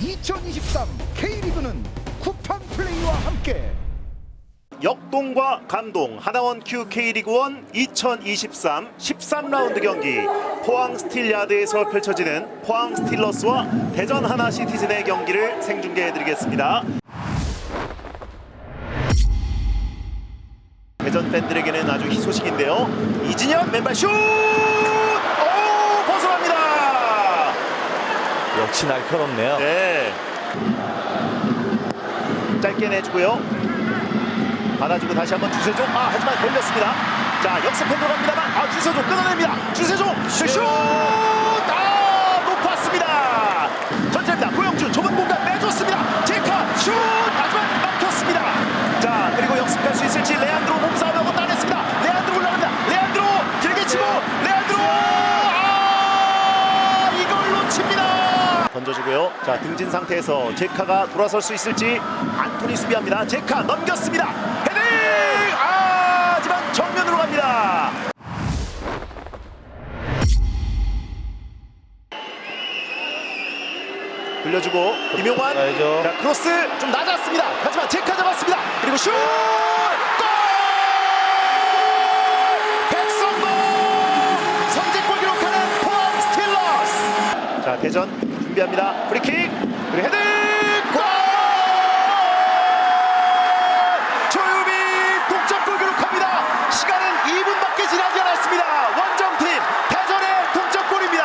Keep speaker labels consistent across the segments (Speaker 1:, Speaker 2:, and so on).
Speaker 1: 2023 K리그는 쿠팡 플레이와 함께
Speaker 2: 역동과 감동 하나원 큐 K리그1 2023 13라운드 경기 포항 스틸야드에서 펼쳐지는 포항 스틸러스와 대전 하나 시티즌의 경기를 생중계해 드리겠습니다. 대전 팬들에게는 아주 희소식인데요. 이진현 맨발 슛! 오! 벗어납니다.
Speaker 3: 역시 날카롭네요.
Speaker 2: 네. 짧게 내주고요. 받아주고 다시 한번 주세종. 아 하지만 걸렸습니다. 자 역습 팬으로 갑니다만 아 주세종 끊어냅니다. 주세종 던져주고요. 자 등진 상태에서 제카가 돌아설 수 있을지 안토니 수비합니다. 제카 넘겼습니다. 헤딩! 아 하지만 정면으로 갑니다. 돌려주고 김용환
Speaker 3: 가야죠.
Speaker 2: 자 크로스 좀 낮았습니다. 하지만 제카 잡았습니다. 그리고 슛! 골! 백성공! 선제골 기록하는 포항 스틸러스. 자 대전 준비합니다. 프리킥 그리고 헤딩 골! 조유빈 동점골 기록합니다. 시간은 2분밖에 지나지 않았습니다. 원정팀 대전의 동점골입니다.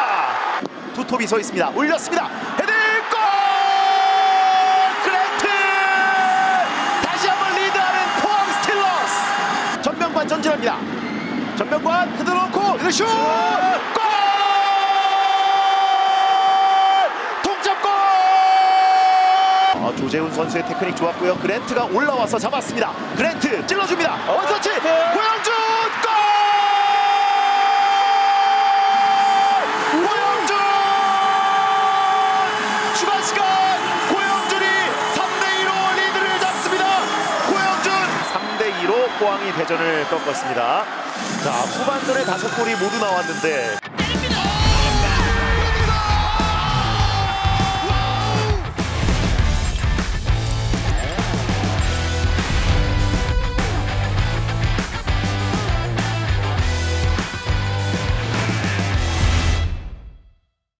Speaker 2: 두 톱이 서 있습니다. 올렸습니다. 헤딩 골! 그랜트! 다시 한번 리드하는 포항 스틸러스. 전명관 전진합니다. 전명관 흔들어놓고 이거 슛! 골! 아, 조재훈 선수의 테크닉 좋았고요. 그랜트가 올라와서 잡았습니다. 그랜트 찔러줍니다. 원터치 고영준 골! 고영준! 추가 시간 고영준이 3대 2로 리드를 잡습니다. 고영준 3대 2로 포항이 대전을 꺾었습니다. 자 후반전에 다섯 골이 모두 나왔는데